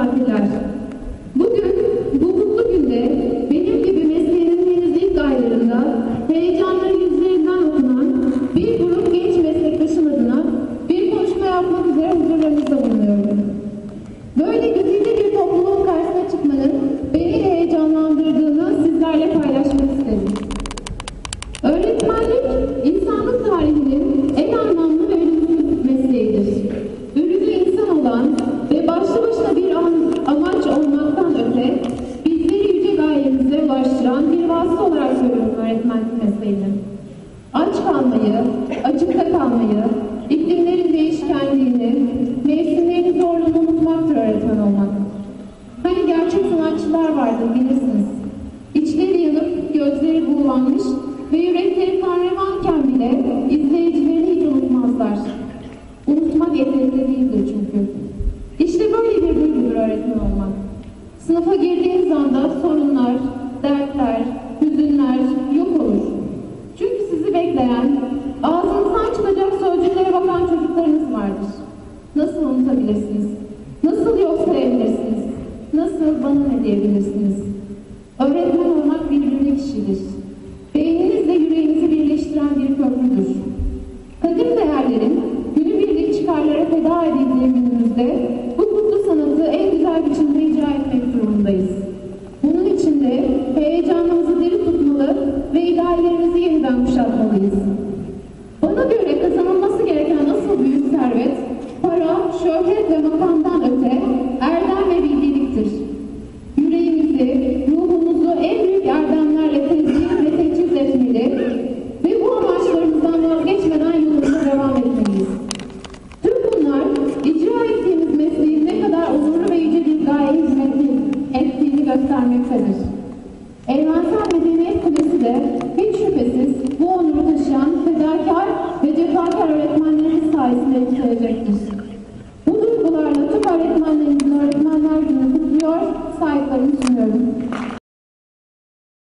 hatırlar. öğretmenlik mesleğini. Aç kalmayı, açıkta kalmayı, iklimlerin değişkenliğini, mevsimlerin zorluğunu unutmaktır öğretmen olmak. Hani gerçek sanatçılar vardı bilirsiniz. İçleri yanıp gözleri buğulanmış ve yürekleri kahramanken bile izleyicilerini hiç unutmazlar. Unutmak yeterli değildir çünkü. İşte böyle bir duygudur öğretmen olmak. Sınıfa girdiğiniz anda sorunlar, dertler, bekleyen, ağzınızdan çıkacak sözcüklere bakan çocuklarınız vardır. Nasıl unutabilirsiniz? Nasıl yok sayabilirsiniz? Nasıl bana ne diyebilirsiniz? Öğretmen olmak bir yürek işidir. Beyninizle yüreğinizi birleştiren bir köprüdür. Kadim değerlerin günübirlik çıkarlara feda edildiği günümüzde bu kutlu sanatı en güzel biçimde icra etmek durumundayız. Bunun için de heyecanımızı diri tutmalı ve ideallerimizi kuşatmalıyız. Bana göre kazanılması gereken asıl büyük servet, para, şöhret ve makamdan öte erdem ve bilgeliktir. Yüreğimizi, ruhumuzu en büyük erdemlerle tezgin ve teçhiz etmeli ve bu amaçlarımızdan vazgeçmeden yolumuza devam etmeliyiz. Tüm bunlar icra ettiğimiz mesleğin ne kadar onurlu ve yüce bir gaye hizmet ettiğini göstermektedir. Evrensel fedakar ve cefakar öğretmenlerimiz sayesinde yükselecektir.